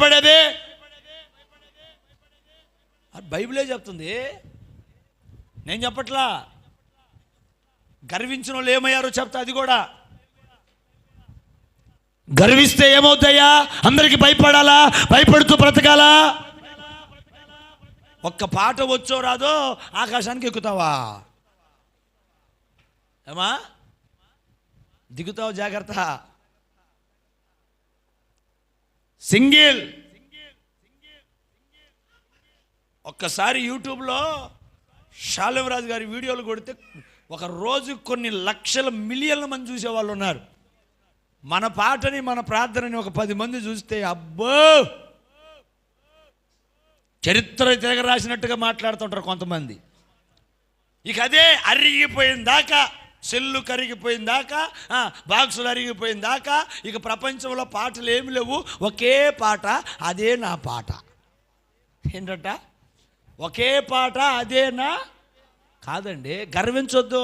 భయపడేదే. బైబిలే చెప్తుంది. నేను చెప్పట్లా? గర్వించిన వాళ్ళు ఏమయ్యారో చెప్తా అది కూడా. గర్విస్తే ఏమవుతాయా? అందరికి భయపడాలా? భయపడుతూ బ్రతకాలా? ఒక్క పాట వచ్చో రాదో ఆకాశానికి ఎక్కుతావా? ఏమా? దిగుతావు జాగ్రత్త. సింగిల్. ఒక్కసారి యూట్యూబ్లో శాలిమరాజు గారి వీడియోలు కొడితే ఒక రోజు కొన్ని లక్షల మిలియన్ల మంది చూసేవాళ్ళు ఉన్నారు. మన పాటని మన ప్రార్థనని ఒక పది మంది చూస్తే అబ్బో! చరిత్ర తిరగ రాసినట్టుగా మాట్లాడుతుంటారు కొంతమంది. ఇక అదే అరిగిపోయిన దాకా సెల్లు కరిగిపోయిన దాకా బాక్సులు అరిగిపోయిన దాకా ఇక ప్రపంచంలో పాటలు ఏమి లేవు. ఒకే పాట అదే నా పాట. ఏంటట? ఒకే పాట అదే నా కాదండి. గర్వించొద్దు.